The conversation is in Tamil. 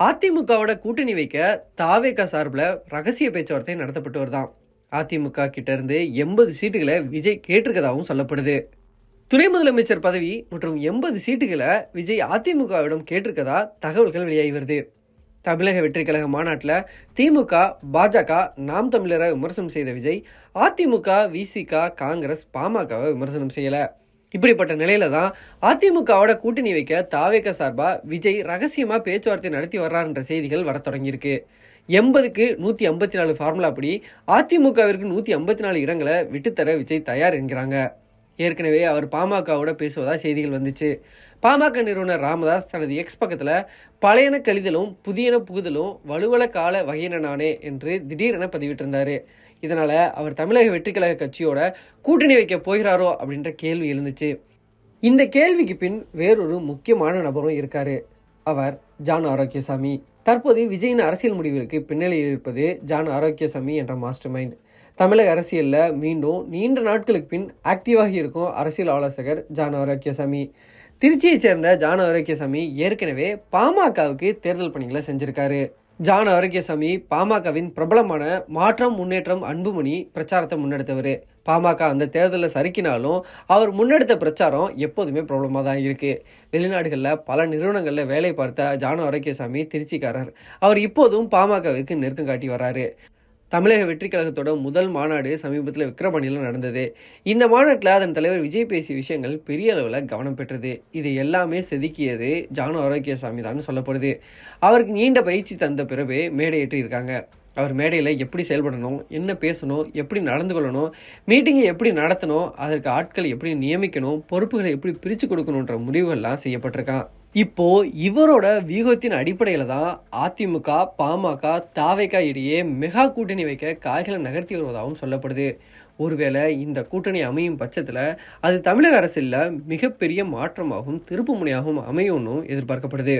அதிமுகவோட கூட்டணி வைக்க தாவேகா சார்பில் ரகசிய பேச்சுவார்த்தை நடத்தப்பட்டு வருதான் அதிமுக கிட்டேருந்து எண்பது சீட்டுகளை விஜய் கேட்டிருக்கதாகவும் சொல்லப்படுது. துணை முதலமைச்சர் பதவி மற்றும் எண்பது சீட்டுகளை விஜய் அதிமுகவிடம் கேட்டிருக்கதா தகவல்கள் வெளியாகி வருது. தமிழக வெற்றி கழக மாநாட்டில் திமுக பாஜக நாம் தமிழரை விமர்சனம் செய்த விஜய் அதிமுக விசிக காங்கிரஸ் பாமகவை விமர்சனம் செய்யலை. இப்படிப்பட்ட நிலையில தான் அதிமுகவோட கூட்டணி வைக்க தாவேக சார்பா விஜய் ரகசியமா பேச்சுவார்த்தை நடத்தி வர்றாருன்ற செய்திகள் வர தொடங்கியிருக்கு. எண்பதுக்கு நூற்றி ஐம்பத்தி நாலு ஃபார்முலா படி அதிமுகவிற்கு நூற்றி ஐம்பத்தி நாலு இடங்களை விட்டுத்தர விஜய் தயார் என்கிறாங்க. ஏற்கனவே அவர் பாமகவோட பேசுவதா செய்திகள் வந்துச்சு. பாமக நிறுவனர் ராமதாஸ் தனது எக்ஸ் பக்கத்தில் பழையன கழிதலும் புதியன புகுதலும் வலுவல கால வகையின நானே என்று திடீரென பதிவிட்டிருந்தார். இதனால் அவர் தமிழக வெற்றிக்கழக கட்சியோட கூட்டணி வைக்க போகிறாரோ அப்படின்ற கேள்வி எழுந்துச்சு. இந்த கேள்விக்கு பின் வேறொரு முக்கியமான நபரும் இருக்கார். அவர் ஜான் ஆரோக்கியசாமி. தற்போது விஜயின் அரசியல் முடிவுகளுக்கு பின்னணியில் இருப்பது ஜான் ஆரோக்கியசாமி என்ற மாஸ்டர் மைண்ட். தமிழக அரசியலில் மீண்டும் நீண்ட நாட்களுக்கு பின் ஆக்டிவாக இருக்கும் அரசியல் ஆலோசகர் ஜான் ஆரோக்கியசாமி. திருச்சியைச் சேர்ந்த ஜான் ஆரோக்கியசாமி ஏற்கனவே பாமகவுக்கு தேர்தல் பணிகளை செஞ்சுருக்காரு. ஜான் ஆரோக்கியசாமி பாமகவின் பிரபலமான மாற்றம் முன்னேற்றம் அன்புமணி பிரச்சாரத்தை முன்னெடுத்தவர். பாமக அந்த தேர்தலில் சறுக்கினாலும் அவர் முன்னெடுத்த பிரச்சாரம் எப்போதுமே பிரபலமாக தான் இருக்குது வெளிநாடுகளில் பல நிறுவனங்களில் வேலை பார்த்த ஜான ஆரோக்கியசாமி திருச்சிக்காரர். அவர் இப்போதும் பாமகவிற்கு நெருக்கம் காட்டி வராரு. தமிழக வெற்றி கழகத்தோட முதல் மாநாடு சமீபத்தில் விக்ரமணியில் நடந்தது. இந்த மாநாட்டில் அதன் தலைவர் விஜய் பேசிய விஷயங்கள் பெரிய அளவில் கவனம் பெற்றது. இது எல்லாமே செதுக்கியது ஜானு ஆரோக்கியசாமி தான் சொல்லப்படுது. அவருக்கு நீண்ட பயிற்சி தந்த பிறகு மேடையேற்றி இருக்காங்க. அவர் மேடையில் எப்படி செயல்படணும் என்ன பேசணும் எப்படி நடந்து கொள்ளணும் மீட்டிங்கை எப்படி நடத்தணும் அதற்கு ஆட்களை எப்படி நியமிக்கணும் பொறுப்புகளை எப்படி பிரித்து கொடுக்கணுன்ற முடிவுகள்லாம் செய்யப்பட்டிருக்கான். இப்போ இவரோட வியூகத்தின் அடிப்படையில் தான் அதிமுக பாமக தாவேகா இடையே மெகா கூட்டணி வைக்க காய்களை நகர்த்தி வருவதாகவும் சொல்லப்படுது. ஒருவேளை இந்த கூட்டணி அமையும் பட்சத்தில் அது தமிழக அரசில் மிகப்பெரிய மாற்றமாகவும் திருப்பு முனையாகவும் அமையும்னு எதிர்பார்க்கப்படுது.